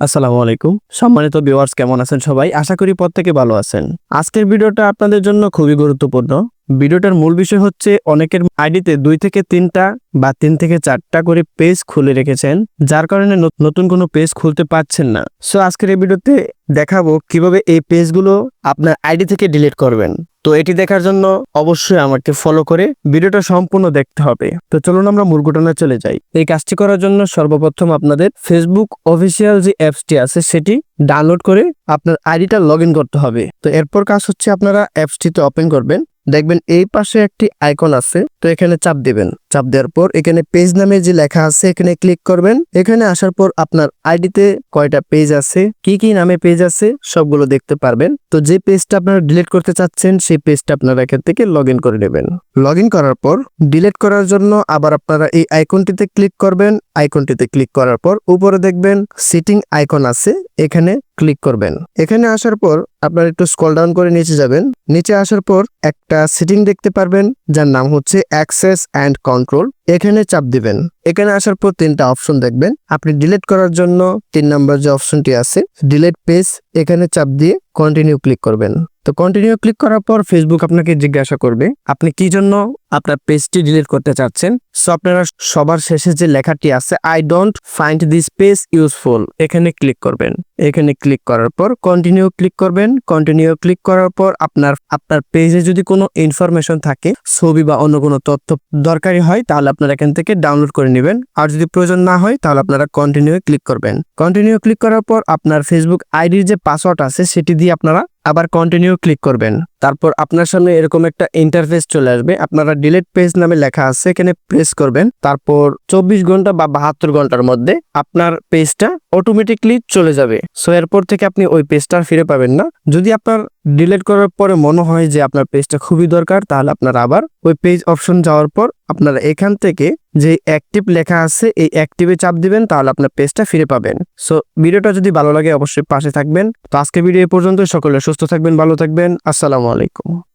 আসসালামু আলাইকুম। সম্মানিত ভিউয়ার্স কেমন আছেন সবাই? আশা করি প্রত্যেকে ভালো আছেন। আজকের ভিডিওটা আপনাদের জন্য খুবই গুরুত্বপূর্ণ। ভিডিওটার মূল বিষয় হচ্ছে, অনেকের আইডিতে দুই থেকে তিনটা বা তিন থেকে চারটা করে পেজ খুলে রেখেছেন, যার কারণে নতুন কোনো পেজ খুলতে পারছেন না। সো আজকের এই ভিডিওতে দেখাবো কীভাবে এই পেজগুলো আপনার আইডি থেকে ডিলিট করবেন। তো এটি দেখার জন্য অবশ্যই আমাকে ফলো করে ভিডিওটা সম্পূর্ণ দেখতে হবে। তো চলুন আমরা মূল ঘটনায় চলে যাই। এই কাজটি করার জন্য সর্বপ্রথম আপনাদের ফেসবুক অফিসিয়াল যে অ্যাপসটি আছে সেটি ডাউনলোড করে আপনার আইডিটা লগ করতে হবে। তো এরপর কাজ হচ্ছে আপনারা অ্যাপসটিতে ওপেন করবেন। দেখবেন এই পাশে একটি আইকন আছে, তো এখানে চাপ দিবেন। চাপ দেওয়ার পর এখানে পেজ নামে যে লেখা আছে, এখানে ক্লিক করবেন। এখানে আসার পর আপনার আইডিতে কয়টা পেজ আছে, কি কি নামে পেজ আছে, সবগুলো দেখতে পারবেন। তো যে পেজটা আপনারা ডিলিট করতে চাচ্ছেন, সেই পেজটা আপনারা এখান থেকে লগ করে নেবেন। লগ করার পর ডিলিট করার জন্য আবার আপনারা এই আইকনটিতে ক্লিক করবেন। আইকনটিতে ক্লিক করার পর উপরে দেখবেন সিটিং আইকন আছে, এখানে ক্লিক করবেন। এখানে আসার পর আপনারা একটু স্ক্রল ডাউন করে নিচে যাবেন। নিচে আসার পর একটা সিটিং দেখতে পারবেন, যার নাম হচ্ছে অ্যাক্সেস অ্যান্ড কন্ট্রোল এখানে চাপ দিবেন। এখানে আসার পর তিনটা অপশন দেখবেন। আপনি ডিলিট করার জন্য তিন নম্বর যে অপশনটি আছে ডিলিট পেজ এখানে চাপ দিয়ে কন্টিনিউ ক্লিক করবেন। তো কন্টিনিউ ক্লিক করার পর ফেসবুক আপনাকে জিজ্ঞাসা করবে, আপনি কি জন্য আপনার পেজটি ডিলিট করতে চাচ্ছেন। সো আপনারা সবার শেষে যে লেখাটি আছে I don't find this page useful এখানে ক্লিক করবেন। এখানে ক্লিক করার পর কন্টিনিউ ক্লিক করবেন। কন্টিনিউ ক্লিক করার পর আপনার আপনার পেজে যদি কোনো ইনফরমেশন থাকে, ছবি বা অন্য কোনো তথ্য দরকারি হয়, তাহলে আপনারা এখান থেকে ডাউনলোড করে নেবেন। আর যদি প্রয়োজন না হয়, তাহলে আপনারা কন্টিনিউ ক্লিক করবেন। কন্টিনিউ ক্লিক করার পর আপনার ফেসবুক আইডির যে পাসওয়ার্ড আছে, সেটি দিয়ে আপনারা আবার কন্টিনিউ ক্লিক করবেন। তারপর আপনার সামনে এরকম একটা ইন্টারফেস চলে আসবে। আপনারা ডিলেট পেজ নামে লেখা আছে, এখানে প্রেস করবেন। তারপর চব্বিশ ঘণ্টা বা বাহাত্তর ঘণ্টার মধ্যে আপনার পেজটা অটোমেটিকলি চলে যাবে। সো এরপর থেকে আপনি ওই পেজটা ফিরে পাবেন না। যদি আপনার ডিলিট করার পরে মনে হয় যে আপনার পেজটা খুবই দরকার, তাহলে আপনার আবার ওই পেজ অপশন যাওয়ার পর আপনারা এখান থেকে যে অ্যাক্টিভ লেখা আছে, এই অ্যাক্টিভে চাপ দিবেন, তাহলে আপনার পেজটা ফিরে পাবেন। সো ভিডিওটা যদি ভালো লাগে, অবশ্যই পাশে থাকবেন। তো আজকে ভিডিও এ পর্যন্ত সকলে সুস্থ থাকবেন, ভালো থাকবেন। আসসালামু আলাইকুম।